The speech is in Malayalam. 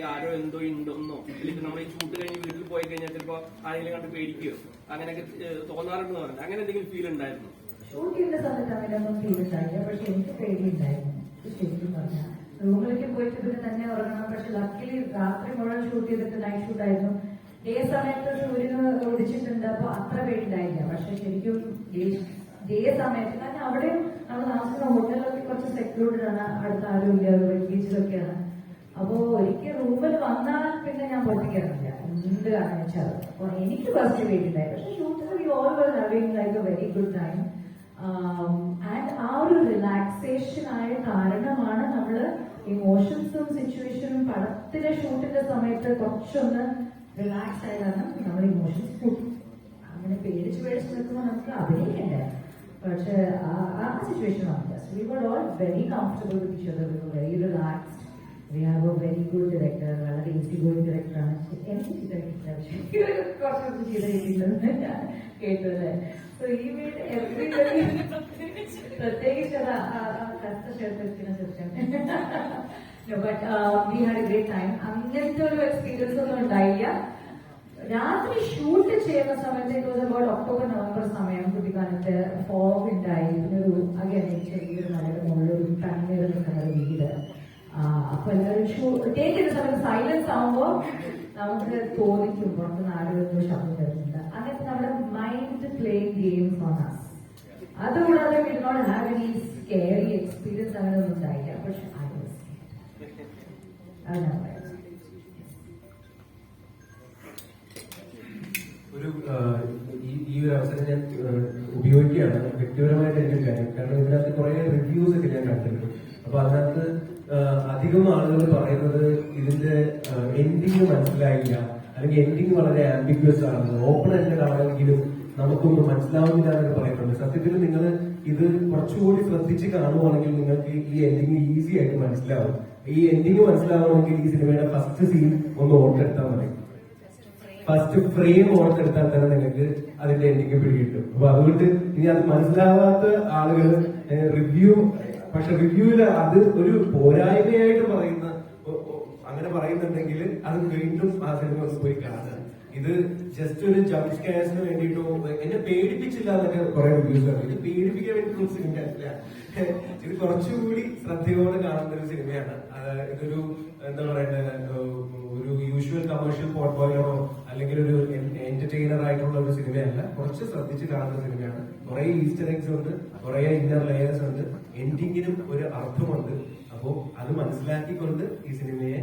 അല്ലെങ്കിൽ ആരോ എന്തോ ഉണ്ടെന്നോ? അല്ലെങ്കിൽ നമ്മൾ ഈ ചൂട്ട് കഴിഞ്ഞ് വീട്ടിൽ പോയി കഴിഞ്ഞാൽ ചിലപ്പോ ആരെങ്കിലും കണ്ട് പേടിക്കുകയോ അങ്ങനെയൊക്കെ തോന്നാറുണ്ടെന്ന് പറഞ്ഞു അങ്ങനെ എന്തെങ്കിലും ഫീൽ ഉണ്ടായിരുന്നു? സമയത്ത് ഫീൽ പക്ഷെ എനിക്ക് പേടിയുണ്ടായിരുന്നു. ശരിക്കും പറഞ്ഞാൽ റൂമിലേക്ക് പോയിട്ട് പിന്നെ തന്നെ ഉറങ്ങണം. പക്ഷെ ലക്കിലി രാത്രി മുഴുവൻ ഷൂട്ട് ചെയ്തിട്ട് നൈറ്റ് ഷൂട്ട് ആയിരുന്നു. ഡേ സമയത്ത് സൂര്യന് ഒടിച്ചിട്ടുണ്ട് അപ്പൊ അത്ര പേടിയുണ്ടായില്ല. പക്ഷെ ശരിക്കും ഡേ സമയത്ത് കാരണം അവിടെ നമ്മൾ താമസിക്കുന്ന ഹോട്ടലിലൊക്കെ കുറച്ച് സെക്യൂർഡ് ആണ്. അടുത്ത ആരും ഇല്ല ബീച്ചിലൊക്കെയാണ് അപ്പോ ഒരിക്കൽ വന്നാൽ പിന്നെ ഞാൻ പൊട്ടിക്കാറില്ല എന്ത് കാരണം വെച്ചാൽ എനിക്ക് ഫസ്റ്റ് പേടിയുണ്ടായി പക്ഷെ വെരി ഗുഡ് ടൈം ആൻഡ് ആ ഒരു റിലാക്സേഷൻ ആയ കാരണമാണ് നമ്മൾ ഇമോഷൻസും സിറ്റുവേഷനും പടത്തിലെ ഷൂട്ടിന്റെ സമയത്ത് കുറച്ചൊന്ന് റിലാക്സ് ആയതാണ് നമ്മൾ ഇമോഷൻസ് അങ്ങനെ പേടിച്ച് പേടിച്ച് നിൽക്കുമ്പോൾ നമുക്ക് അഭിനയിക്കണ്ടേ? പക്ഷെ ആ- സിറ്റുവേഷൻ വന്നില്ല we were all very comfortable with each other very very good director വളരെ ഈസി ഗോയിങ് ഡയറക്ടറാണ് എനിക്ക് കുറച്ചൊന്നും ചെയ്ത കിട്ടില്ലെന്ന് സോ ഈ വീട് എവറി പ്രത്യേകിച്ച് അത് വെക്കുന്ന തീർച്ചയായിട്ടും but we had a great time അങ്ങനത്തെ ഒരു എക്സ്പീരിയൻസ് ഒന്നും ഉണ്ടായില്ല. രാത്രി ഷൂട്ട് ചെയ്യുന്ന സമയത്ത് ഇറ്റ് വാസ് ഒക്ടോബർ നവംബർ സമയം കുട്ടിക്കാലത്ത് ഫോഗ് ഉണ്ടായി പിന്നെ ഒരു അങ്ങനെ ചെറിയൊരു മലയുടെ മുകളിൽ ഒരു കണ്ണീർ നിൽക്കുന്ന ഒരു വീട് ആ, അപ്പൊ എല്ലാവരും ഷൂ സമയത്ത് സൈലൻസ് ആവുമ്പോൾ നമുക്ക് തോന്നിക്കും പുറത്ത് നാട് വരുന്ന ശബ്ദം വരുന്നുണ്ട് അങ്ങനത്തെ നമ്മുടെ mind play games on us. അതുകൂടാതെ we not have any scary experience അങ്ങനെ ഒന്നും ഉണ്ടായില്ല. പക്ഷെ ഒരു ഈ- ഒരു അവസരം ഞാൻ ഉപയോഗിക്കുകയാണ്. വ്യക്തിപരമായിട്ട് എനിക്ക് കാര്യം. കാരണം ഇതിനകത്ത് കുറെ റിവ്യൂസ് ഒക്കെ ഞാൻ കണ്ടിട്ടുണ്ട്. അപ്പൊ അതിനകത്ത് അധികം ആളുകൾ പറയുന്നത് ഇതിന്റെ എൻഡിങ് മനസ്സിലായില്ല. അല്ലെങ്കിൽ എൻഡിങ് വളരെ ആംബിഗ്വസ് ആണ് ഓപ്പൺ എൻഡഡ് ആണെങ്കിലും നമുക്കൊന്നും മനസ്സിലാവുന്നില്ല എന്നൊക്കെ പറയുന്നുണ്ട്. സത്യത്തിൽ നിങ്ങൾ ഇത് കുറച്ചുകൂടി ശ്രദ്ധിച്ച് കാണുവാണെങ്കിൽ നിങ്ങൾക്ക് ഈ എൻഡിങ് ഈസി ആയിട്ട് മനസ്സിലാവും. ഈ എൻഡിങ് മനസ്സിലാവണമെങ്കിൽ ഈ സിനിമയുടെ ഫസ്റ്റ് സീൻ ഒന്ന് ഓർത്തെടുത്താൽ മതി. ഫസ്റ്റ് ഫ്രെയിം ഓർത്തെടുത്താൽ തന്നെ നിങ്ങൾക്ക് അതിന്റെ എൻഡിങ് പിടികിട്ടും. അപ്പൊ അതുകൊണ്ട് ഇനി അത് മനസ്സിലാവാത്ത ആളുകൾ റിവ്യൂ പക്ഷെ റിവ്യൂവിൽ അത് ഒരു പോരായ്മയായിട്ട് പറയുന്ന അങ്ങനെ പറയുന്നുണ്ടെങ്കിൽ അത് വീണ്ടും ആ സിനിമ പോയി കാണുക. ഇത് ജസ്റ്റ് ഒരു ജംപ് സ്കാൻസിന് വേണ്ടിയിട്ടോ എന്നെ പേടിപ്പിച്ചില്ല എന്നൊക്കെ കുറെ റിവ്യൂസ് ആണ് ഇത് പേടിപ്പിക്കാൻ വേണ്ടിയിട്ടുള്ള സിനിമ അല്ല. ഇത് കുറച്ചുകൂടി ശ്രദ്ധയോടെ കാണുന്ന ഒരു സിനിമയാണ് ഇതൊരു എന്താ പറയുന്നത് ഒരു യൂഷ്വൽ കമേഴ്ഷ്യൽ പോർട്ട്ഫോളിയോ കുറച്ച് ശ്രദ്ധിച്ച് കാണുന്ന സിനിമയാണ്. കുറെ ഈസ്റ്റർ എഗ്സ് ഉണ്ട് കുറെ ഇന്നർ ലെയേഴ്സ് ഉണ്ട്. എൻഡിങ്ങിനും ഒരു അർത്ഥമുണ്ട്. അപ്പോൾ അത് മനസ്സിലാക്കിക്കൊണ്ട് ഈ സിനിമയെ